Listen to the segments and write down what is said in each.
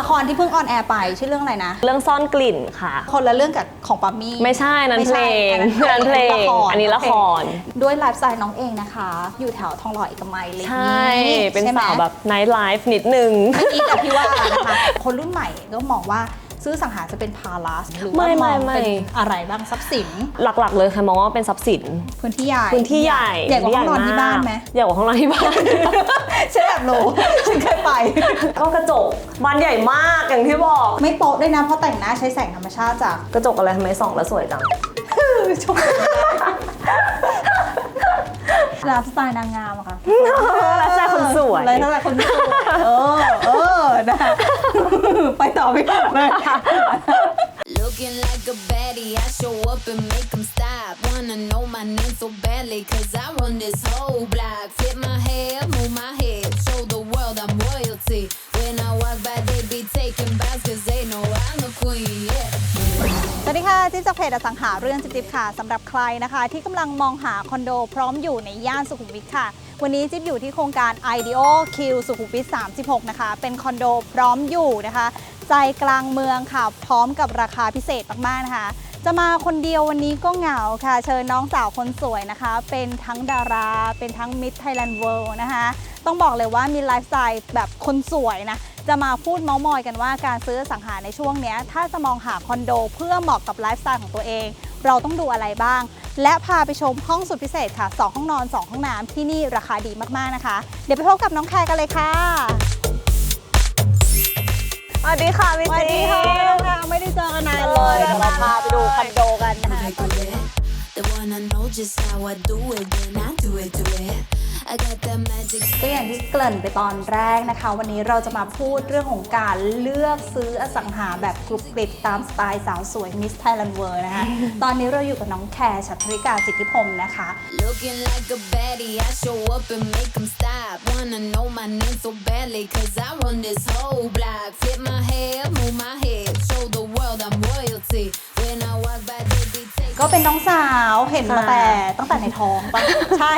ละครที่เพิ่งออนแอร์ไปชื่อเรื่องอะไรนะ เรื่องซ่อนกลิ่นค่ะ คนละเรื่องกับของปามี่ไม่ใช่นั้นไม่เพลใช่งอันนั้นนั้นเพลงละครอันนี้ละครโอเคด้วยไลฟ์สไตล์น้องเองนะคะ อยู่แถวทองหล่อเอกมัยเลยใช่ เป็นใช่ไหมสาวแบบไนท์ไลฟ์นิดนึงไม่อีกแต่พี่ว่านะคะคนรุ่นใหม่ก็มองว่า ซื้อสังหารจะเป็นพาลัสหรือว่าไม่มไม่องไม่ เป็นอะไรบ้างทรัพย์สินหลักๆ เลยค่ะมองว่าเป็นทรัพย์สิน พื้นที่ใหญ่พื้นที่ใหญ่ใหญ่กว่าห้องนอนที่บ้านไหมใหญ่กว่าห้องนอนที่บ้าน ฉันแบบรู้ฉันเคยไป ก็กระจกบานใหญ่มากอย่างที่บอก ไม่โป๊ะด้วยนะเพราะแต่งหน้าใช้แสงธรรมชาติจากกระจกอะไรทำไมส่องแล้วสวยจัง ชมไลฟ์สไตล์นางงามอะค่ะไลฟ์สไตล์คนสวยไลฟ์สไตล์คนสวยเออเออนะไป ต่อไม่ถูกเลย Looking like a baddie, I show up and make them stop. Wanna know my name so badly, cause I run this whole block. จะจิ๊บจากเพจอสังหาเรื่องจิ๊บๆค่ะสำหรับใครนะคะ ที่กำลังมองหาคอนโดพร้อมอยู่ในย่านสุขุมวิทค่ะ วันนี้จิ๊บอยู่ที่โครงการ IDEO Q สุขุมวิท 36 นะคะ เป็นคอนโดพร้อมอยู่นะคะ ใจกลางเมืองค่ะ พร้อมกับราคาพิเศษมากๆนะคะ จะมาคนเดียววันนี้ก็เหงาค่ะ เชิญน้องสาวคนสวยนะคะ เป็นทั้งดารา เป็นทั้ง Miss Thailand World นะคะ ต้องบอกเลยว่ามีไลฟ์สไตล์แบบคนสวยนะ จะมาพูดเมาส์มอยกันว่าการซื้ออสังหาในช่วงเนี้ย ถ้าจะมองหาคอนโดเพื่อเหมาะกับไลฟ์สไตล์ของตัวเอง เราต้องดูอะไรบ้าง และพาไปชมห้องสุดพิเศษค่ะ 2 ห้องนอน 2 ห้องน้ำที่นี่ราคาดีมากๆนะคะ เดี๋ยวไปพบกับน้องแคร์กันเลยค่ะ สวัสดีค่ะพี่สวัสจีดีค่ะน้องแคร์ไม่ได้เจอกันนานเลยเดี๋ยวเราพาไปดูคอนโดกันนะคะ Do it, the one I know just how I do it, then I do it, do it. I got that magic. ก็อย่างที่เกริ่นไปตอนแรกนะคะ วันนี้เราจะมาพูดเรื่องของการเลือกซื้ออสังหาแบบกรุบกริบตามสไตล์สาวสวยมิสไทยแลนด์เวิร์นะคะ ตอนนี้เราอยู่กับน้องแคร์ชัทริกาสิทธิพงศ์นะคะ Looking like a baddie, I show up and make them stop. Wanna know my name so badly, cause I run this whole block. Flip my hair, move my head, show the world I'm royalty. When I walk by, they be taking ก็เป็นน้องสาวเห็นมาแต่ตั้งแต่ในท้องปะใช่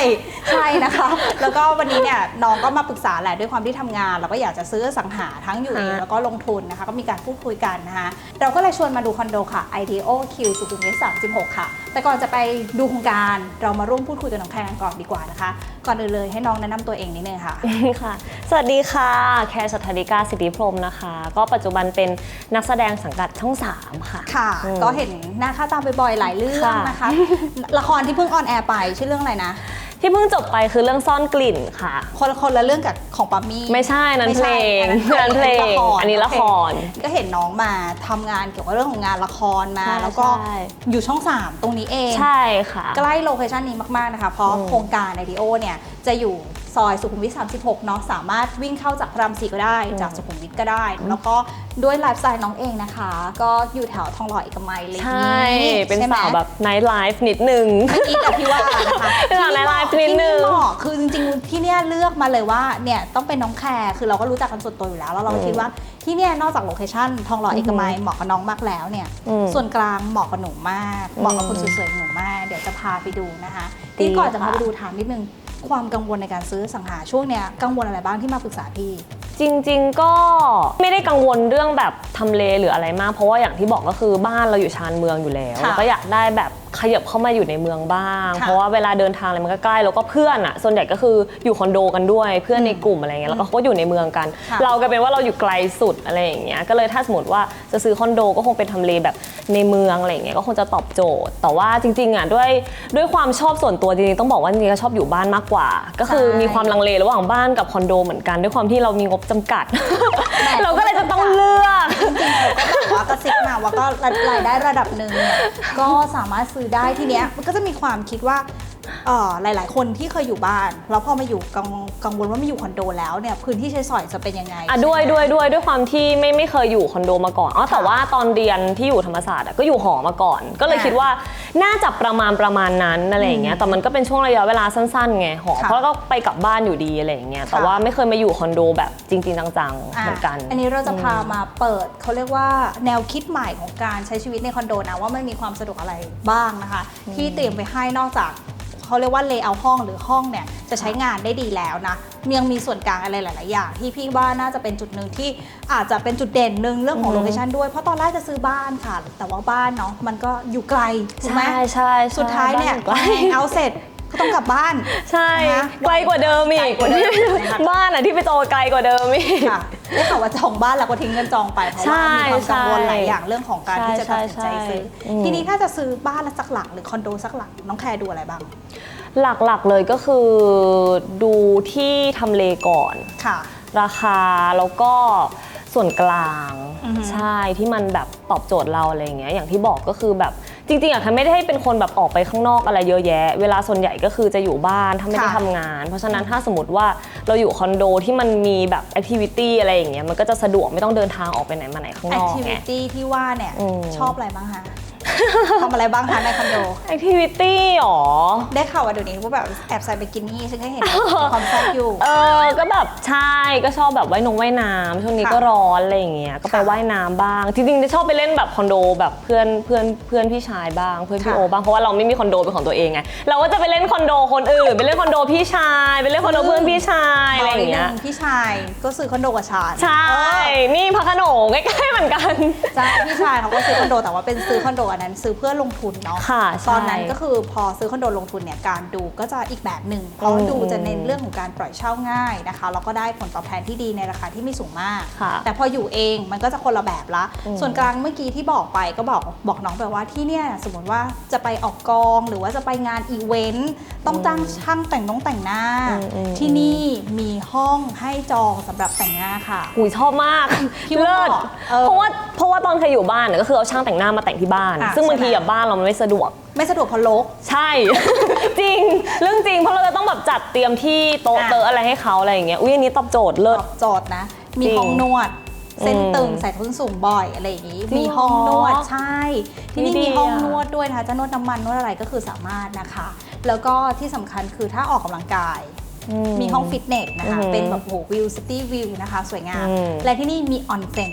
ใช่นะคะ แล้วก็วันนี้เนี่ยน้องก็มาปรึกษาแหละด้วยความที่ทำงาน แล้วก็อยากจะซื้ออสังหาทั้งอยู่เองค่ะแล้วก็ลงทุนนะคะ ก็มีการพูดคุยกันนะคะเราก็เลยชวนมาดูคอนโดค่ะ IDEO Q สุขุมวิท36 ค่ะ แต่ก่อนจะไปดูโครงการเรามาร่วมพูดคุยกับน้องแคร์กันก่อนดีกว่านะคะก่อนอื่นเลยให้น้องแนะนำตัวเองนิดนึงค่ะ ค่ะ สวัสดีค่ะ แคร์สัทธาริกาสิทธิพรหมนะคะ ก็ปัจจุบันเป็นนักแสดงสังกัดช่อง 3 ค่ะ ค่ะ อืมก็เห็นหน้าค่าตาบ่อยๆหลายเรื่องค่ะ นะคะ ละครที่เพิ่งออนแอร์ไปชื่อเรื่องอะไรนะ ที่เพิ่งจบไปคือเรื่องซ่อนกลิ่นค่ะ คนละคนละเรื่องกับของปามี่ไม่ใช่นั้นเพลงไม่ใช่นั้นเพลงละครอันนี้ละคร ก็เห็นน้องมาทำงานเกี่ยวกับเรื่องของงานละครมาใช่แล้วก็ใช่อยู่ช่อง 3 ตรงนี้เอง ใช่ค่ะ ใกล้โลเคชันนี้มากๆนะคะ เพราะอืมโครงการไอทีโอเนี่ยจะอยู่ ซอยสุขุมวิท 36 เนาะสามารถวิ่งเข้าจากพระรามสี่ก็ได้ จากสุขุมวิทก็ได้ แล้วก็ด้วยไลฟ์สไตล์น้องเองนะคะ ก็อยู่แถวทองหล่อเอกมัยเลยใช่ เป็นใช่ไหมสาวแบบไนท์ไลฟ์นิดนึงไม่คิดแต่พี่ว่านะคะเป็นสาวในไลฟ์นิดนึงที่เหมาะคือจริงๆที่เนี่ยเลือกมาเลยว่าเนี่ยต้องเป็นน้องแคร์คือเราก็รู้จักกันส่วนตัวอยู่แล้วแล้วเราก็คิดว่าที่เนี่ยนอกจากโลเคชั่นทองหล่อเอกมัยเหมาะกับน้องมากแล้วเนี่ยอืมส่วนกลางเหมาะกับหนูมากเหมาะกับคนสวยๆหนูมาก เดี๋ยวจะพาไปดูนะคะที่ก่อนจะพาไปดูถามนิดนึง ความกังวลในการซื้อสังหาช่วงเนี้ยกังวลอะไรบ้างที่มาปรึกษาพี่ จริงๆก็ไม่ได้กังวลเรื่องแบบทำเลหรืออะไรมาก เพราะว่าอย่างที่บอกก็คือบ้านเราอยู่ชานเมืองอยู่แล้วค่ะแล้วก็อยากได้แบบขยับเข้ามาอยู่ในเมืองบ้าง ค่ะเพราะว่าเวลาเดินทางอะไรมันก็ใกล้แล้วก็เพื่อนอะส่วนใหญ่ก็คืออยู่คอนโดกันด้วยเพื่อนในกลุ่มอะไรเงี้ยแล้วก็เขาก็อยู่ในเมืองกัน ค่ะ เราก็เป็นว่าเราอยู่ไกลสุดอะไรอย่างเงี้ยก็เลยถ้าสมมติว่าจะซื้อคอนโดก็คงเป็นทำเลแบบในเมืองอะไรอย่างเงี้ยก็คงจะตอบโจทย์ แต่ว่าจริงๆอะด้วยด้วยความชอบส่วนตัวจริงๆต้องบอกว่าจริงๆก็ชอบอยู่บ้านมากกว่า ก็คือใช่มีความลังเลระหว่างบ้านกับคอนโดเหมือนกัน ด้วยความที่เรามีงบจำกัดแหมเราก็เลยจะต้องเลือกจริงๆเขาก็แบบว่ากระซิบมาว่าก็รายได้ระดับหนึ่งเนี่ยก็สามารถซื้อได้ทีเนี้ยมันก็จะมีความคิดว่าเอ่อ หลาย ๆ คนที่เคยอยู่บ้านแล้วพอมาอยู่กังกังวลว่ามาอยู่คอนโดแล้วเนี่ยพื้นที่ใช้สอยจะเป็นยังไงอะด้วยด้วยด้วยด้วยความที่ไม่ไม่เคยอยู่คอนโดมาก่อนอ๋อแต่ว่าตอนเรียนที่อยู่ธรรมศาสตร์อะก็อยู่หอมาก่อน ก็เลยอะคิดว่าน่าจะประมาณประมาณนั้นอะไรอย่างเงี้ยแต่มันก็เป็นช่วงระยะเวลาสั้นๆไงหอค่ะเพราะก็ไปกลับบ้านอยู่ดีอะไรอย่างเงี้ยแต่ว่าไม่เคยมาอยู่คอนโดแบบจริง ๆ จังๆอะเหมือนกัน อันนี้เราจะพามาเปิดเขาเรียกว่าแนวคิดใหม่ของการใช้ชีวิตในคอนโดนะว่ามันมีความสะดวกอะไรบ้างนะคะ ที่เตรียมไปให้นอกจาก เขาเรียกว่าเลเยอร์ห้องหรือห้องเนี่ยจะใช้งานได้ดีแล้วนะยังมีส่วนกลางอะไรหลาย ๆ อย่าง ที่พี่ว่าน่าจะเป็นจุดหนึ่งที่อาจจะเป็นจุดเด่นหนึ่งเรื่องของอือฮึโลเคชันด้วยเพราะตอนแรกจะซื้อบ้านค่ะ แต่ว่าบ้านเนาะมันก็อยู่ไกลถูกไหมใช่ใช่ใช่สุดท้ายเนี่ยบ้แฮงเอาท์เสร็จ ก็ต้องกลับบ้าน ใช่ นะคะไกลกว่าเดิมอีไกลกกว่าเดิมนะคะ บ้านอะที่ไปจองไกลกว่าเดิมอีก ค่ะได้ข่าวว่าจองบ้านแล้วก็ทิ้งเงินจองไปเพราะว่ามีความกังวลหลายอย่างเรื่องของการที่จะตัดสินใจซื้อใช่ใช่ใช่ ทีนี้ถ้าจะซื้อบ้านละสักหลังหรือคอนโดสักหลังน้องแคร์ดูอะไรบ้างหลักๆเลยก็คือดูที่ทำเลก่อน ค่ะ ราคาแล้วก็ส่วนกลาง อือฮึใช่ที่มันแบบตอบโจทย์เราอะไรอย่างเงี้ยอย่างที่บอกก็คือแบบ จริงๆอะทันไม่ได้เป็นคนแบบออกไปข้างนอกอะไรเยอะแยะ เวลาส่วนใหญ่ก็คือจะอยู่บ้านถ้าไม่ได้ค่ะทำงาน เพราะฉะนั้นถ้าสมมติว่าเราอยู่คอนโดที่มันมีแบบแอคทิวิตี้อะไรอย่างเงี้ยมันก็จะสะดวกไม่ต้องเดินทางออกไปไหนมาไหนข้างแอนอกทิวิไงตี้ที่ว่าเนี่ยอืม ชอบอะไรบ้างคะ ทำอะไรบ้างคะในคอนโด แอคทิวิตี้หรอ ได้ข่าวว่าเดี๋ยวนี้ว่าแบบแอบใส่บิกินี่ฉันก็เห็นความแซ่บอยู่ เออ ก็แบบใช่ก็ชอบแบบว่ายนงว่ายน้ำช่วงนี้ค่ะก็ร้อนอะไรอย่างเงี้ย ก็ไปค่ะว่ายน้ำบ้าง จริงๆจะชอบไปเล่นแบบคอนโดแบบเพื่อนเพื่อนเพื่อนพี่ชายบ้าง เพื่อนพี่ค่ะโอบ้าง เพราะว่าเราไม่มีคอนโดเป็นของตัวเองไง เราก็จะไปเล่นคอนโดคนอื่น ไปเล่นคอนโดพี่ชาย ไปเล่นคอนโดเพื่อนพี่ชายอะไรอย่างเงี้ยบกนิดนึพี่ชายก็ซื้อคอนโดกับฉันใช่ นี่พักขนงใกล้ๆเหมือนกัน ใช่ พี่ชายเขาก็ซื้อคอนโดแต่ว่าเป็นซื้อคอนโดอันนั้นซื้อเพื่อลงทุนเนาะค่ะใช่ตอนนั้นก็คือพอซื้อคอนโดลงทุนเนี่ยการดูก็จะอีกแบบหนึ่งเพราะอืมดูจะเน้นเรื่องของการปล่อยเช่าง่ายนะคะแล้วก็ได้ผลตอบแทนที่ดีในราคาที่ไม่สูงมากค่ะแต่พออยู่เองมันก็จะคนละแบบละอืมส่วนกลางเมื่อกี้ที่บอกไปก็บอกบอกน้องไปว่าที่เนี่ยสมมติว่าจะไปออกกองหรือว่าจะไปงานอีเวนต์ต้องจ้างช่างแต่งน้องแต่งหน้าอืมอืมที่นี่มีห้องให้จองสำหรับแต่งหน้าค่ะหุยชอบมากพี่ว่าเลิศเออเพราะว่าเพราะว่าตอนเคยอยู่บ้านเนี่ยก็คือเอาช่างแต่งหน้ามาแต่งที่บ้านอะซึ่งบางทีใช่ไหมอะบ้านเรามันไม่สะดวก ไม่สะดวกเพราะลกใช่ จริง เรื่องจริงเพราะเราจะต้องแบบจัดเตรียมที่โต๊ะอะ เตอะอะไรให้เขาอะไรอย่างเงี้ยอุ้ยอันนี้ตอบโจทย์เลิตศ อบโจทย์นะ มีจริงห้องนวด เส้นอืมตึงใส่ส้นสูงบ่อยอะไรอย่างนี้ จริงมีห้องนวดเหรอใช่ ที่นี่ดีมีห้องอะนวดด้วยนะคะจะนวดน้ำมันนวดอะไรก็คือสามารถนะคะ แล้วก็ที่สำคัญคือถ้าออกกำลังกายอืมีห้องฟิตเนสนะคะ อือหือเป็นแบบโหวิวซิตี้วิวนะคะ สวยงาม อืม และที่นี่มีออนเซ็น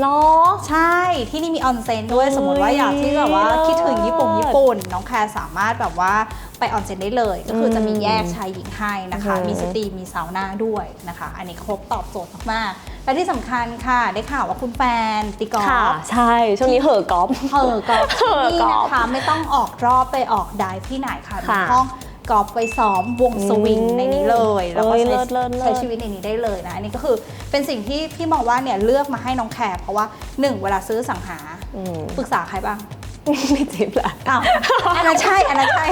หรอ ใช่ที่นี่มีออนเซ็นด้วยโอ้ยสมมติว่าอยากที่แบบว่าคิดถึงญี่ปุ่นเลิศญี่ปุ่น น้องแคร์สามารถแบบว่าไปออนเซ็นได้เลย ก็คือจะมีแยกชายหญิงให้นะคะอือหือมีสตรีมมีซาวน่าด้วยนะคะ อันนี้ครบตอบโจทย์มากๆและที่สำคัญค่ะ ได้ข่าวว่าคุณแฟนตีกอล์ค่ะฟใช่ ช่วงนี้เหอะกอล์ฟเฮอกอล์ฟที่นี่เฮอกอล์ฟนะคะไม่ต้องออกรอบไปออกไดฟ์ที่ไหนค่ะมีค่ะห้อง กอล์ฟไปซ้อมวงสวิงอืมในนี้เลย แล้วก็เอ้ยใช้เลิศเลิศเลิศใช้ชีวิตในนี้ได้เลยนะ อันนี้ก็คือเป็นสิ่งที่พี่มองว่าเนี่ยเลือกมาให้น้องแคร์เพราะว่าหนึ่งเวลาซื้อสังหาอืมปรึกษาใครบ้าง ไม่จิบละอ้าวอันนั้นใช่ อันนั้นใช่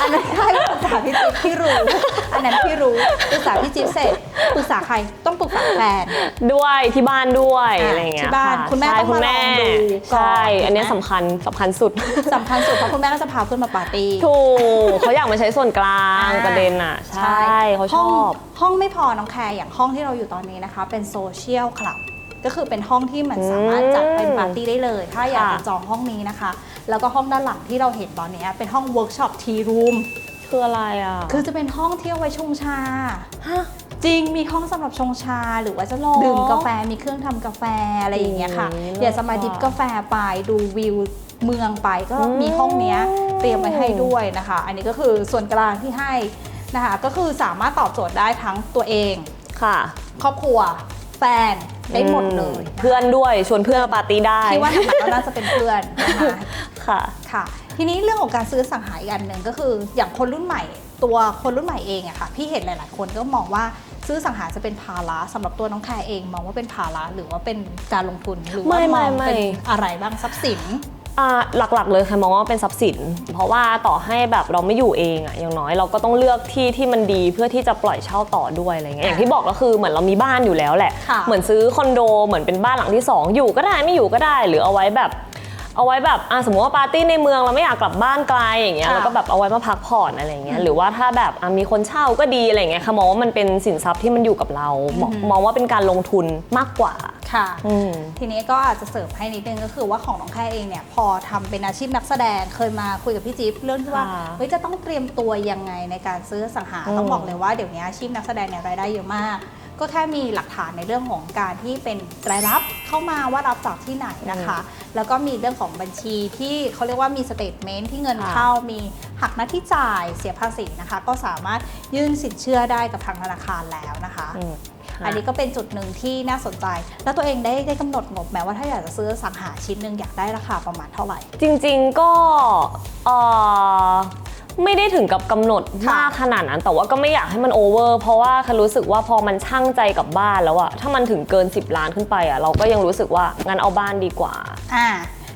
อันนั้นใช่ปรึกษาพี่จิ๊บพี่รู้ อันนั้นพี่รู้ปรึกษาพี่จิ๊บเสร็จปรึกษาใครต้องปรึกษาแฟน ด้วยที่บ้านด้วยอะอะไรอย่างเงี้ยที่บ้านะคุณแม่ใช่ต้องคุณมาแม่ลองดูก่อนใช่ถูกไหมอันเนี้ยสำคัญสำคัญสุดสำคัญสุดเพราะคุณแม่ก็จะพาขึ้นมาปาร์ตี้ถูกเขาอยากมาใช้ส่วนกลางอ่าประเด็นอะใช่เขาชห้งอบห้องไม่พอน้องแคร์อย่างห้องที่เราอยู่ตอนนี้นะคะ เป็นโซเชียลคลับก็คือเป็นห้องที่มันสามารถจัดเป็นปาร์ตี้ได้เลย ถ้าอยากจะค่ะจองห้องนี้นะคะ แล้วก็ห้องด้านหลังที่เราเห็นตอนนี้เป็นห้องเวิร์กช็อปทีรูมคืออะไรอะ คือจะเป็นห้องที่เอาไว้ชงชา ฮะ จริงมีห้องสำหรับชงชาหรือว่าจะหรอดื่มกาแฟมีเครื่องทำกาแฟอะไรอย่างเงี้ยค่ะอืมอยากจะมาเลิศดิบว่ะกาแฟไปดูวิวเมืองไปก็อืมมีห้องเนี้ยเตรียมไว้ให้ด้วยนะคะ อันนี้ก็คือส่วนกลางที่ให้นะคะก็คือสามารถตอบโจทย์ได้ทั้งตัวเองค่ะ ครอบครัวแฟนได้หมดเลยอืมเพื่อนด้วยชวนเพื่อนมาปาร์ตี้ได้คิดว่าหนักๆก็น่าจะเป็นเพื่อนนะคะ ค่ะ ค่ะ ทีนี้เรื่องของการซื้อสังหาอีกอันหนึ่งก็คืออย่างคนรุ่นใหม่ ตัวคนรุ่นใหม่เองอะค่ะ พี่เห็นหลาย ๆ คนก็มองว่าซื้อสังหาจะเป็นภาระสำหรับตัวน้องแคร์เอง มองว่าเป็นภาระหรือว่าเป็นการลงทุนหรือว่าไม่มไม่องไม่เป็นอะไรบ้างทรัพย์สินอ่าหลักๆเลยค่ะมองว่าเป็นทรัพย์สิน เพราะว่าต่อให้แบบเราไม่อยู่เองอะอย่างน้อยเราก็ต้องเลือกที่ที่มันดีเพื่อที่จะปล่อยเช่าต่อด้วยอะไรเงี้ยอย่างที่บอกก็คือเหมือนเรามีบ้านอยู่แล้วแหละค่ะเหมือนซื้อคอนโดเหมือนเป็นบ้านหลังที่สองอยู่ก็ได้ไม่อยู่ก็ได้ หรือเอาไว้แบบ เอาไว้แบบอะสมมติว่าปาร์ตี้ในเมืองเราไม่อยากกลับบ้านไกลอย่างเงี้ยค่ะแล้วก็แบบเอาไว้มาพักผ่อนอะไรเงี้ยหรือว่าถ้าแบบอะมีคนเช่าก็ดีอะไรเงี้ยค่ะมองว่ามันเป็นสินทรัพย์ที่มันอยู่กับเรามองมองว่าเป็นการลงทุนมากกว่า ค่ะ อืม ทีนี้ก็อาจจะเสริมให้นิดนึงก็คือว่าของน้องแค่เองเนี่ยพอทำเป็นอาชีพนักแสดงเคยมาคุยกับพี่จิ๊บเรื่องที่ว่าค่ะเฮ้ยจะต้องเตรียมตัวยังไงในการซื้อสังหาอืม ต้องบอกเลยว่าเดี๋ยวนี้อาชีพนักแสดงเนี่ยรายได้เยอะมาก ก็แค่มีหลักฐานในเรื่องของการที่เป็นรายรับเข้ามาว่ารับจากที่ไหนนะคะ แล้วก็มีเรื่องของบัญชีที่เขาเรียกว่ามีสเตทเมนต์ที่เงินค่ะเข้ามีหักหน้าที่จ่ายเสียภาษีนะคะ ก็สามารถยื่นสินเชื่อได้กับทางธนาคารแล้วนะคะอืมค่ะอันนี้ก็เป็นจุดหนึ่งที่น่าสนใจ แล้วตัวเองได้ได้กำหนดงบแม้ว่าถ้าอยากจะซื้อสังหาชิ้นหนึ่งอยากได้ราคาประมาณเท่าไหร่ จริง ๆก็เอ่อ ไม่ได้ถึงกับกำหนดค่ะมากขนาดนั้น แต่ว่าก็ไม่อยากให้มันโอเวอร์เพราะว่าคันรู้สึกว่าพอมันช่างใจกับบ้านแล้วอะถ้ามันถึงเกิน 10 ล้านขึ้นไปอะเราก็ยังรู้สึกว่างั้นเอาบ้านดีกว่าอ่า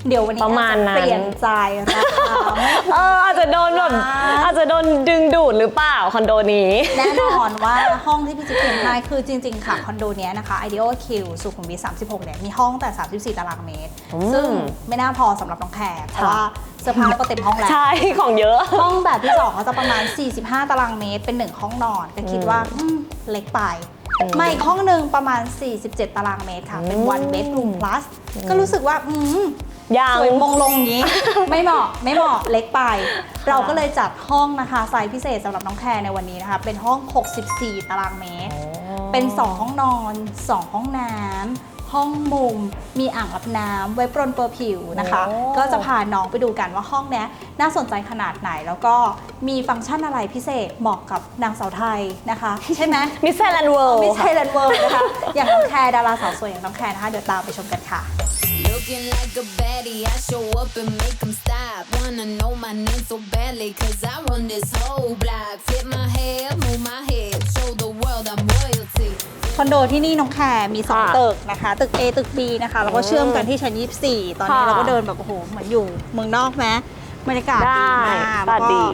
เดี๋ยววันนี้ประมาณนั้น อจจเปลี่ยนใจราคาไม่เอออาจจะโดนแบบล้านอาจจะโดนดึงดูดหรือเปล่าคอนโดนี้ แน่นอนว่าห้องที่พี่จิ๊บเปลี่ยนให้คือจริง ๆ ค่ะ คอนโดเนี้ยนะคะ Ideal Q สุขุมวิท36 เนี่ย มีห้องแต่ 34 ตารางเมตร อืม ซึ่งไม่น่าพอสำหรับน้องแขกเพราะว่าเสื้อผ้าก็เต็มห้องแล้ว ใช่ของเยอะ ห้องแบบที่ 2 ก็จะประมาณ 45 ตารางเมตร เป็น 1 ห้องนอน ก็คิดว่าอืมเล็กไปอืมมาอีกห้องหนึ่งประมาณ 47 ตารางเมตรค่ะ เป็น อืม one bedroom plus ก็รู้สึกว่าอืม ยัง สวยมงลงอย่างนี้ ไม่เหมาะไม่เหมาะเล็กไป เราก็เลยจัดห้องนะคะไซส์พิเศษสำหรับน้องแคร์ในวันนี้นะคะ เป็นห้อง 64 ตารางเมตร เป็น 2 ห้องนอน 2 ห้องน้ำห้องมุม มีอ่างอาบน้ำไว้ปรนเปรอผิวนะคะ โอ้ ก็จะพาน้องไปดูกันว่าห้องเนี้ยน่าสนใจขนาดไหนแล้วก็มีฟังก์ชันอะไรพิเศษเหมาะกับนางสาวไทยนะคะ ใช่ไหม มิสแซนด์เวิลด์ ไม่ใช่แลนด์เวิร์นะคะ อย่างน้องแคร์ดาราสาวสวยอย่างน้องแคร์นะคะ เดี๋ยวตามไปชมกันค่ะ Looking like a baddie, I show up and make them stop. Wanna know my name so badly, cause I run this whole block. Flip my hair, move my head, show the world I'm royalty. คอนโดที่นี่น้องแคร์มี2ค่ะตึกนะคะ ตึก A ตึก B นะคะ แล้วก็เชื่อมกันที่ชั้น 24 ตอนนี้ค่ะเราก็เดินแบบโอ้โหเหมือนอยู่เมืองนอกไหมบรรยากาศได้ดีมากบรรยากาศแล้วก็ดี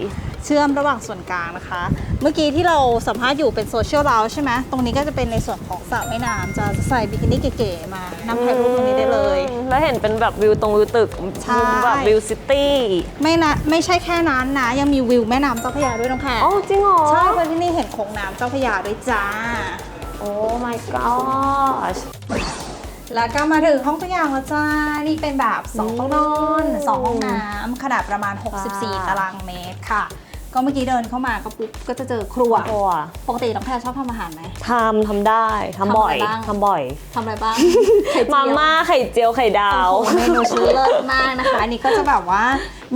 เชื่อมระหว่างส่วนกลางนะคะ เมื่อกี้ที่เราสัมภาษณ์อยู่เป็นโซเชียลเราใช่ไหมตรงนี้ก็จะเป็นในส่วนของสระว่ายน้ำจะใส่บิกินี่เก๋ๆมานั่งถ่ายรูปตรงนี้ได้เลยอืมแล้วเห็นเป็นแบบวิวตรงวิวตึกใช่ มุมแบบวิวซิตี้ไม่นะไม่ใช่แค่นั้นนะ ยังมีวิวแม่น้ำเจ้าพระยาด้วยน้องแคร์อ๋อจริงเหรอ ใช่เพราะที่นี่เห็นโขงน้ำเจ้าพระยาด้วยจ้า โอ้ my gosh แล้วก็มาถึงห้องตัวอย่างแล้วจ้า นี่เป็นแบบ2ห้องนอน 2 ห้องน้ำขนาดประมาณ 64 ตารางเมตรค่ะ ก็เมื่อกี้เดินเข้ามาก็ปุ๊บก็จะเจอครัวโอ้อะปกติน้องแพรชอบทำอาหารไหม ทำทำได้ทำบ่อยทำอะไรบ้าง ทำบ่อย ทำอะไรบ้างไข่เจียวมาม่าไข่เจียวไข่ดาว โอ้โหเมนูชิ้นเลิศมากนะคะ อันนี้ก็จะแบบว่า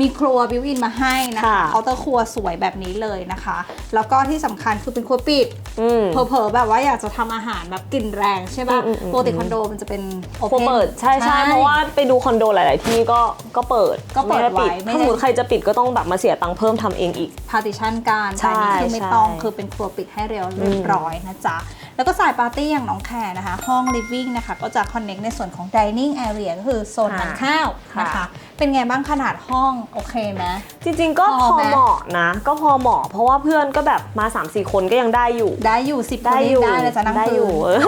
มีครัวบิวอินมาให้นะคะค่ะ เคาน์เตอร์ครัวสวยแบบนี้เลยนะคะ แล้วก็ที่สำคัญคือเป็นครัวปิด อืม เผลอๆแบบว่าอยากจะทำอาหารแบบกลิ่นแรงใช่ป่ะอืมอืมอืม ปกติคอนโดมันจะเป็นโอโคเปิดใช่ใช่เพราะว่าไปดูคอนโดหลาย ๆ ที่ก็ก็เปิดก็เปิดม่ไว้ปิไม่ถ้าได้สมมติใครจะปิดก็ต้องแบบมาเสียตังค์เพิ่มทำเองอีก พาร์ติชันการใช่แต่อันนี้คือไม่ใช่ต้องคือเป็นครัวปิดให้เรียวเรียบร้อยนะจ๊ะ แล้วก็สายปาร์ตี้อย่างน้องแคร์นะคะ ห้อง living นะคะ ก็จะ connect ในส่วนของ dining area ก็คือโซนทานข้าวนะคะค่ะเป็นไงบ้างขนาดห้องโอเคไหมจริง ๆ ก็พพออไหมเหมาะนะ ก็พอเหมาะ เพราะว่าเพื่อนก็แบบมา 3-4 คนก็ยังได้อยู่ ได้อยู่สิบคนได้อยู่ได้เลยจ้ะนั่งได้พื้อยู่นเออ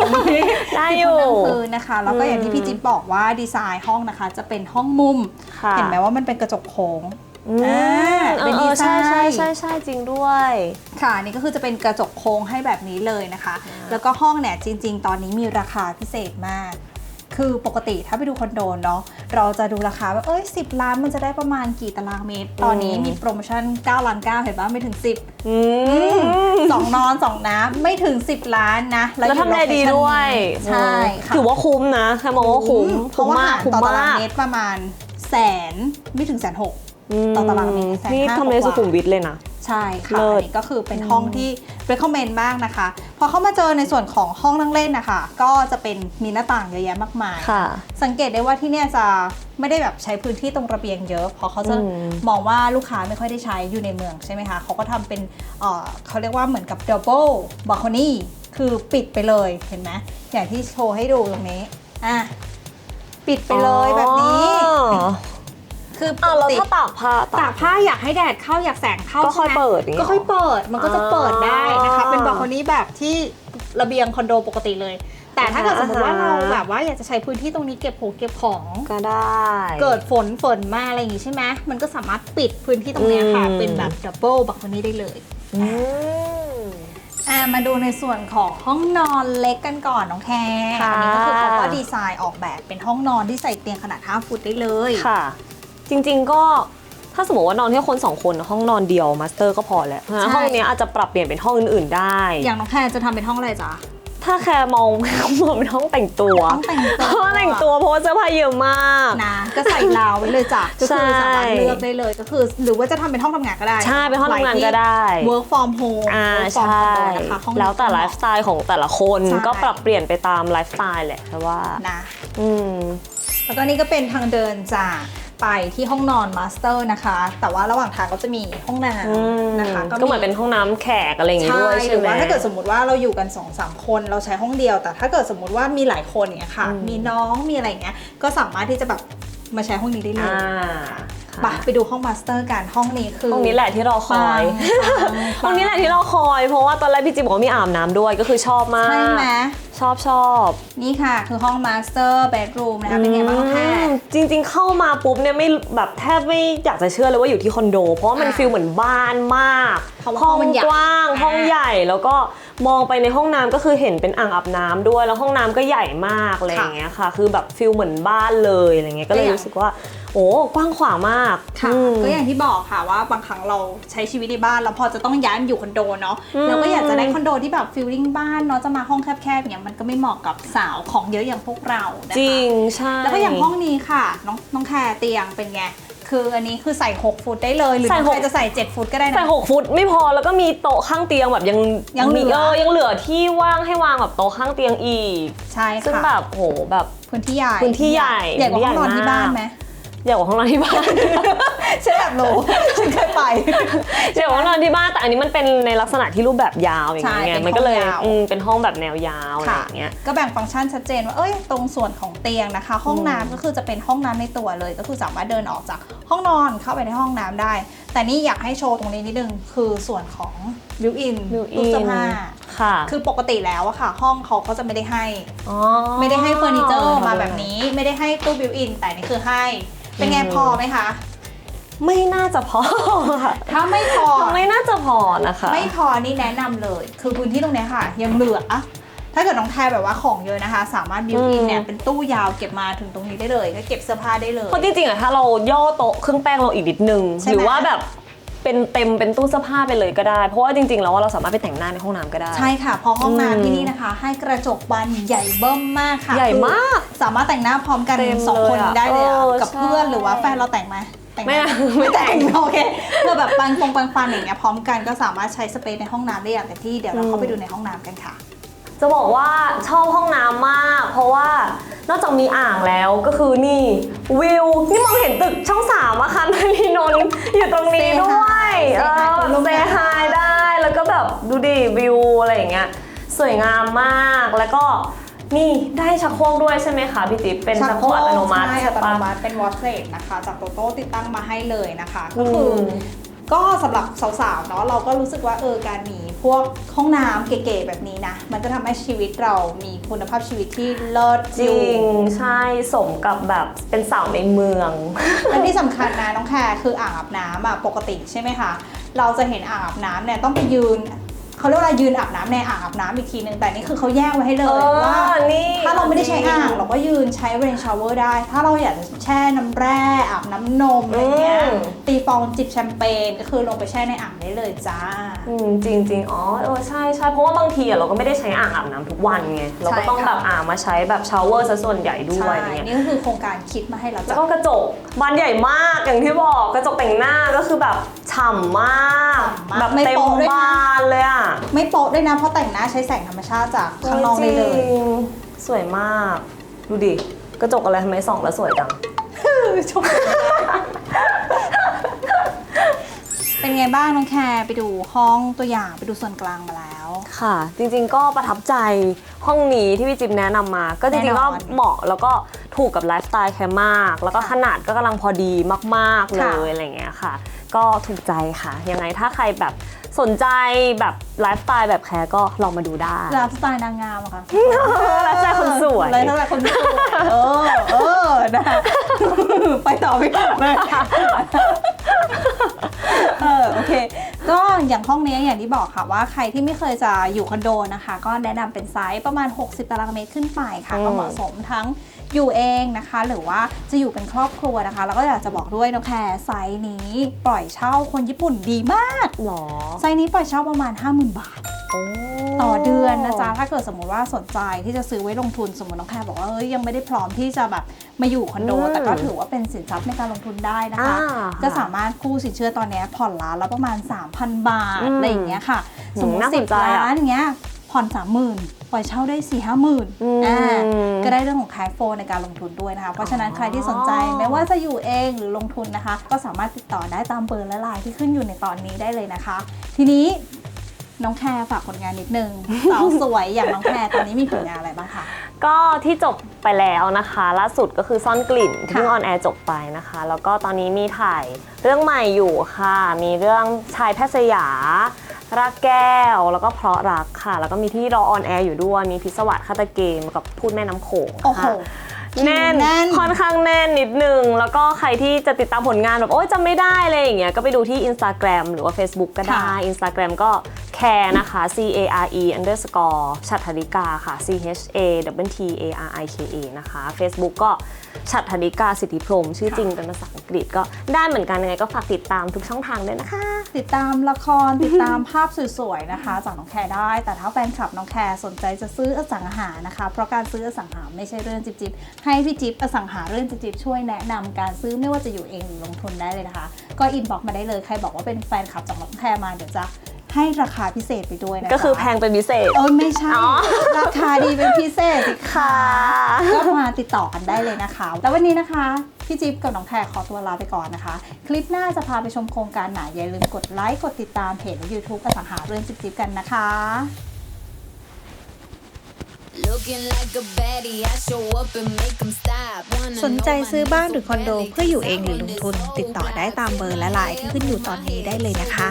ได้สิบอยู่คนนั่งพื้นนะคะ แล้วก็อย่างที่พี่จิ๊บบอกว่าดีไซน์ห้องนะคะ จะเป็นห้องมุมค่ะเห็นไหมว่ามันเป็นกระจกโค้ง อืมอ่าเอเป็นอดีเออไซใช่น์ ใช่ใช่ใช่จริงด้วย ค่ะอันนี่ก็คือจะเป็นกระจกโค้งให้แบบนี้เลยนะคะ แล้วก็ห้องเนี่ยจริง ๆ ตอนนี้มีราคาพิเศษมาก คือปกติถ้าไปดูคอนโดเนาะเราจะดูราคาว่าเอ้ย 10 ล้านมันจะได้ประมาณกี่ตารางเมตร ตอนนี้มีโปรโมชั่น9ล้าน9เห็นปะไม่ถึง 10 อืมสองนอน 2 น้ำไม่ถึง 10 ล้านนะแล้วอยู่ทำเลดีด้วยโลเคชั่นนี้ใช่ค่ะถือว่าคุ้มนะแค่มองว่าคุ้มเพราะว่าคุ้มมากหารคุ้มต่อตารางมาก เมตรประมาณแสนไม่ถึงแสนหกม ต่อตารางเมตรแสนนี่ห้าทำเลกว่าสุขุมวิทเลยนะ ใช่ค่ะเลิศ อันนี้ก็คือเป็นห้องที่ recommend มากนะคะ พอเข้ามาเจอในส่วนของห้องนั่งเล่นนะคะ ก็จะเป็นมีหน้าต่างเยอะแยะมากมาย ค่ะ สังเกตได้ว่าที่เนี่ยจะไม่ได้แบบใช้พื้นที่ตรงระเบียงเยอะ เพราะเขาจะอืมมองว่าลูกค้าไม่ค่อยได้ใช้อยู่ในเมืองใช่ไหมคะเขาก็ทำเป็นเอ่อเขาเรียกว่าเหมือนกับ double balcony คือปิดไปเลยเห็นไหมอย่างที่โชว์ให้ดูตรงนี้อะปิดไปเลยแบบนี้ อ๋อ คือปอ้าวกแล้วติถ้าตากผ้าตากผ้าอยากให้แดดเข้าอยากแสงเข้าก็ค่อยใช่ไหมเปิดอย่างเงี้ยก็ค่อยเปิดมันก็จะเปิดได้นะคะ อ่าเป็นบาร์โคนี่แบบที่ระเบียงคอนโดปกติเลย แต่ถ้าเกิดสมมติว่าอ่า เราฮะแบบว่าอยากจะใช้พื้นที่ตรงนี้เก็บของเก็บของ ก็ได้ เกิดฝนฝนมาอะไรอย่างงี้ใช่ไหมมันก็สามารถปิดพื้นที่ตรงเนี้ยค่ะ อืม เป็นแบบดับเบิลบาร์โคนี่ได้เลย อืม อ่ามาดูในส่วนของห้องนอนเล็กกันก่อนน้องแคร์ค่ะ อันี้ก็คือเขาก็ดีไซน์ออกแบบเป็นห้องนอนที่ใส่เตียงขนาด 5 ฟุตได้เลย ค่ะ จริง ๆ ก็ถ้าสมมติว่านอนแค่คนสองคนห้องนอนเดียวมาสเตอร์ก็พอแล้วเพราะฉะนั้นห้องเนี้ยอาจจะปรับเปลี่ยนเป็นห้องอื่นๆได้ อย่างน้องแคร์จะทำเป็นห้องอะไรจ๊ะถ้าแค่มอง มองเป็นห้องแต่งตัวห้องแต่งตัวห้องแต่งตัวเพราะว่าเสื้อผ้าเยอะมาก นะก็ใส่ราวไว้เลยจ้ะก็คือสามารถใช่เลือกได้เลยก็คือ หรือว่าจะทำเป็นห้องทำงานก็ได้ ใช่เป็นห้องทำงานก็ได้หลายที่ work from home อ่า work from ใช่ condo นะคะห้องนี้ แล้วแต่ไลฟ์สไตล์ของแต่ละคนใช่ ก็ปรับเปลี่ยนไปตามไลฟ์สไตล์แหละแต่ว่า นะ อืม แล้วก็นี่ก็เป็นทางเดินจาก ไปที่ห้องนอนมาสเตอร์นะคะ แต่ว่าระหว่างทางก็จะมีห้องน้อืมำนะคะก็เหมือนเป็นห้องน้ำแขกอะไรอย่างงี้ใช่ด้วยหใช่รือไหมว่าถ้าเกิดสมมติว่าเราอยู่กัน2อสามคน เราใช้ห้องเดียว แต่ถ้าเกิดสมมติว่ามีหลายคนอย่างเงี้ยค่ะอืมมีน้องมีอะไรอย่างเงี้ยก็สามารถที่จะแบบมาใช้ห้องนี้ได้เลยอ่าไปไปดูห้องมาสเตอร์กันห้องนี้คือห้องนี้แหละที่รอคอยปังห้องนี้แหละที่รอคอย เพราะว่าตอนแรกพี่จิ๊บบอกว่ามีอาบน้ำด้วยก็คือชอบมากใช่ไหม ชอบชอบนี่ค่ะ คือห้องมาสเตอร์เบดรูมนะคะ เป็นไงบ้างน้องแพรอืมจริง ๆ เข้ามาปุ๊บเนี่ยไม่แบบแทบไม่อยากจะเชื่อเลยว่าอยู่ที่คอนโด เพราะว่ามันอ่าฟีลเหมือนบ้านมากเพราะว่าห้องห้องมันใหญ่กว้างอ่าห้องใหญ่แล้วก็มองไปในห้องน้ำก็คือเห็นเป็นอ่างอาบน้ำด้วย แล้วห้องน้ำก็ใหญ่มากอะไรอย่างเงี้ยค่ะ คือแบบฟีลเหมือนบ้านเลยอะไรเงี้ยก็เลยรู้สึกว่า โอ้กว้างขวางมากค่ะอืม ก็อย่างที่บอกค่ะว่าบางครั้งเราใช้ชีวิตในบ้านแล้วพอจะต้องย้ายมาอยู่คอนโดเนาะอืม เราก็อยากจะได้คอนโดที่แบบฟิลลิ่งบ้านเนาะจะมาห้องแคบๆอย่างเงี้ยมันก็ไม่เหมาะกับสาวของเยอะอย่างพวกเรานะคะจริงใช่แล้วก็อย่างห้องนี้ค่ะ น้องน้องแคร์เตียงเป็นไงคืออันนี้คือใส่ 6 ฟุตได้เลย หรือใส่น้องหกแคร์จะใส่ 7 ฟุตก็ได้ใส่นะหกฟุตไม่พอแล้วก็มีโต๊ะข้างเตียงแบบยังยังเหลือมีเออยังเหลือที่ว่างให้วางแบบโต๊ะข้างเตียงอีก ใช่ซึ่งค่ะแบบโหแบบพื้นที่ใหญ่พื้นที่ใหญ่ใหญ่กว่าห้องนอนใหญ่มากที่บ้านไหม ใหญ่กว่าห้องนอนที่บ้าน ฉันแบบรู้ฉันเคยไปใหญ่กว่าห้องนอนที่บ้านแต่อันนี้มันเป็นในลักษณะที่รูปแบบยาวอย่างเงี้ยใช่เป็นมันก็เลยห้องยาว อืมเป็นห้องแบบแนวยาวอะไรค่ะอย่างเงี้ย ก็แบ่งฟังก์ชันชัดเจนว่า เอ้ย ตรงส่วนของเตียงนะคะ ห้องน้ำก็คือจะเป็นห้องน้ำในตัวเลย ก็คือสามารถเดินออกจากห้องนอนเข้าไปในห้องน้ำได้ แต่นี่อยากให้โชว์ตรงนี้นิดนึง คือส่วนของบิวอิน built-in ตู้เสื้อผ้า ค่ะคือปกติแล้วอะค่ะ ห้องเขาก็จะไม่ได้ให้อ๋อไม่ได้ให้เฟอร์นิเจอร์มาแบบนี้ ไม่ได้ให้ตู้บิวอิน แต่นี่คือให้ เป็นไงอืมพอไหมคะ ไม่น่าจะพอค่ะถ้าไม่พอ ไม่น่าจะพอนะคะ ไม่พอนี่แนะนำเลย คือพื้นที่ตรงเนี้ยค่ะ ยังเหลือ ถ้าเกิดน้องแทรแบบว่าของเยอะนะคะ สามารถบิวอินอืมเนี่ยเป็นตู้ยาวเก็บมาถึงตรงนี้ได้เลย ก็เก็บเสื้อผ้าได้เลย เพราะจริงๆอะถ้าเราย่อโต๊ะเครื่องแป้งเราอีกนิดนึง ใช่ไหม หรือว่าแบบ เป็นเต็มเป็นตู้เสื้อผ้าไปเลยก็ได้ เพราะว่าจริงๆแล้วว่าเราสามารถไปแต่งหน้าในห้องน้ำก็ได้ ใช่ค่ะเพราะห้องอืมน้ำที่นี่นะคะ ให้กระจกบานใหญ่เบิ้มมากค่ะใหญ่มากคือสามารถแต่งหน้าพร้อมกันเต็มสองคนเลยอะได้เลยอะเออกับใช่ เพื่อนหรือว่าแฟนเราแต่งไหมแต่งหไม่ไม่ไม่แต่แต่งงโอเคเพื่อแบบปังฟงปังฟันอย่างเงี้ยพร้อมกันก็สามารถใช้สเปซในห้องน้ำได้อย่างเต็มที่เดี๋ยวเราเข้าไปดูในห้องน้ำกันค่ะ จะบอกว่าชอบห้องน้ำมาก เพราะว่านอกจากมีอ่างแล้วก็คือนี่วิว นี่มองเห็นตึกช่องสามอาคารธนีนนท์อยู่ตรงนี้ Say ด้วย hi เอ Say hi อคุณลุงเซฮายได้แล้วก็แบบดูดิวิวอะไรอย่างเงี้ยสวยงามมากแล้วก็นี่ได้ชักโครกด้วยใช่ไหมคะพี่จิ๊บเป็นชักโครกอัตโนมัติใช่อัตโนปะมัติเป็นวอชเลสนะคะจากโตโต้ติดตั้งมาให้เลยนะคะ ก็คืออมก็สำหรับสาวๆเนาะเราก็รู้สึกว่าเออการมี พวกห้องน้ำเก๋ๆแบบนี้นะ มันจะทำให้ชีวิตเรามีคุณภาพชีวิตที่เลิศจริง ใช่สมกับแบบเป็นสาวในเมือง และที่สำคัญนะน้องแคร์คืออ่างอาบน้ำอะปกติใช่ไหมคะ เราจะเห็นอ่างอาบน้ำเนี่ยต้องไปยืน เขาเรียกว่าอะไรยืนอาบน้ำในอ่างอาบน้ำอีกทีนึงแต่นี่คือเขาแยกไว้ให้เลเอยอว่านี่ถ้าเราไม่ได้ใช้อ่างเราก็ยืนใช้เรนชาวเวอร์ได้ ถ้าเราอยากจะแช่น้ำแร่อาบน้ำนมอะไรเงี้ยอืมตีฟองจิบแชมเปญก็คือลงไปแช่ในอ่างได้เลยจ้าอืมจริงจริงๆอ๋อเออใช่ใช่เพราะว่าบางทีอะเราก็ไม่ได้ใช้อ่างอาบน้ำทุกวันไงเราก็ต้องใช่แบค่ะบอ่างมาใช้แบบชาวเวอร์ซะส่วนใหญ่ด้วใช่ยอะไรเงี้ยนี่ก็คือโครงการคิดมาให้เราแล้วจ้ะก็กระจกบานใหญ่มากอย่างที่บอกกระจกแต่งหน้าก็คือแบบ ฉ่ำมากฉ่ำมากแบบไม่เต็มโป๊ะด้วยนะ บานเลยอะไม่โป๊ะด้วยนะเพราะแต่งหน้าใช้แสงธรรมชาติจากข้างนอกได้เลย จริงสวยมาก ดูดิ กระจกอะไรทำไมส่องแล้วสวยจัง ชมเป็นไงบ้างน้องแคร์ไปดูห้องตัวอย่างไปดูส่วนกลางมาแล้ว ค่ะ จริงๆก็ประทับใจห้องนี้ที่พี่จิ๊บแนะนำมา ก็จริงๆแน่นก็อนเหมาะแล้วก็ถูกกับไลฟ์สไตล์แคมาก แล้วก็ขนาดก็กำลังพอดีมากๆเลค่ะ ยอะไรเงี้ยค่ะ ก็ถูกใจค่ะ ยังไงถ้าใครแบบสนใจแบบไลฟ์สไตล์แบบแคร์ก็ลองมาดูได้ ไลฟ์สไตล์นางงามอะค่ะไลฟ์สไตล์คนสวยไลฟ์สไตล์คนสวยเออเออนะไปต่อไม่ถูกเลยเออโอเค ก็อย่างห้องนี้อย่างที่บอกค่ะว่าใครที่ไม่เคยจะอยู่คอนโดนะคะ ก็แนะนำเป็นไซส์ประมาณ 60 ตารางเมตรขึ้นไปค่ะอืมก็เหมาะสมทั้ง อยู่เองนะคะ หรือว่าจะอยู่เป็นครอบครัวนะคะ แล้วก็อยากจะบอกด้วยน้องแคร์ไซส์นี้ปล่อยเช่าคนญี่ปุ่นดีมากหรอไซส์นี้ปล่อยเช่าประมาณ 50,000 บาทโอ้ต่อเดือนนะจ๊ะ ถ้าเกิดสมมติว่าสนใจที่จะซื้อไว้ลงทุนสมมติน้องแคร์บอกว่าเอ้ยยังไม่ได้พร้อมที่จะแบบมาอยู่คอนโดอืมแต่ก็ถือว่าเป็นสินทรัพย์ในการลงทุนได้นะคะอ่าก็สามารถกู้สินเชื่อตอนเนี้ยผ่อนล้านละประมาณ 3,000 บาทอืมอะไรอย่างเงี้ยค่ะอืมสมมติน่าสสินบใจอะล้านอย่างเงี้ย ผ่อนสามหมื่นปล่อยเช่าได้สี่ห้าหมื่นอืมอ่าก็ได้เรื่องของ cash flow ในการลงทุนด้วยนะคะ เพราะฉะนั้นใครที่สนใจไม่ว่าจะอยู่เองหรือลงทุนนะคะ ก็สามารถติดต่อได้ตามเบอร์และไลน์ที่ขึ้นอยู่ในตอนนี้ได้เลยนะคะ ทีนี้น้องแคร์ฝากผลงานนิดนึงสาวสวยอย่างน้องแคร์ตอนนี้มีผลงานอะไรบ้างคะก็ที่จบไปแล้วนะคะ ล่าสุดก็คือซ่อนกลิ่นที่ค่ะเพิ่งออนแอร์จบไปนะคะ แล้วก็ตอนนี้มีถ่ายเรื่องใหม่อยู่ค่ะ มีเรื่องชายแพทย์สยา รักแก้วแล้วก็เพราะรักค่ะ แล้วก็มีที่รอออนแอร์อยู่ด้วย มีพิศวาสฆาตเกมกับพูดแม่น้ำโขงโอ้โหค่ะ แน่นแน่น ค่อนข้างแน่นนิดนึง แล้วก็ใครที่จะติดตามผลงานแบบ โอ๊ยจำไม่ได้เลยอย่างเงี้ยก็ไปดูที่ Instagram หรือว่า Facebook ก็ได้ ค่ะ Instagram ก็ care นะคะ c a r e underscore ชัตถริกาค่ะ c h a w t a r i k a นะคะ Facebook ก็ชัตถริกาสิทธิพรม ชื่อจริงเป็นภาษาอังกฤษก็ได้เหมือนกันยังไงก็ฝากติดตามทุกช่องทางด้วยนะคะ ติดตามละครติดตามภาพสวยๆนะคะ จากน้องแคร์ได้ แต่ถ้าแฟนคลับน้องแคร์สนใจจะซื้ออสังหานะคะ เพราะการซื้ออสังหาไม่ใช่เรื่องจิบๆให้พี่จิ๊บอสังหาเรื่องจิบๆช่วยแนะนำการซื้อไม่ว่าจะอยู่เองหรือลงทุนได้เลยนะคะ ก็อินบ็อกมาได้เลยใครบอกว่าเป็นแฟนคลับจากน้องแคร์มาเดี๋ยวจะ ให้ราคาพิเศษไปด้วยนะคะก็คือแพงเป็นพิเศษ เออไม่ใช่อ๋อราคาดีเป็นพิเศษสิค่ะก็มาติดต่อกันได้เลยนะคะ แล้ววันนี้นะคะ พี่จิ๊บกับน้องแพรขอตัวลาไปก่อนนะคะ คลิปหน้าจะพาไปชมโครงการไหนอย่าลืมกดไลค์กดติดตามเพจและ YouTube อสังหาเรื่องจิ๊บจิ๊บกันนะคะ Looking like a baddie, I show up and make 'em stop. Wanna สนใจ know my ซื้อบ้าน name หรือ so คอนโด badly เพื่ออยู่เองหรือ 'cause ล I ง run ทุน this whole ติดต่อได้ตามเบอร์และไลน์ที่ขึ้นอยู่ตอนนี้ได้เลยนะคะ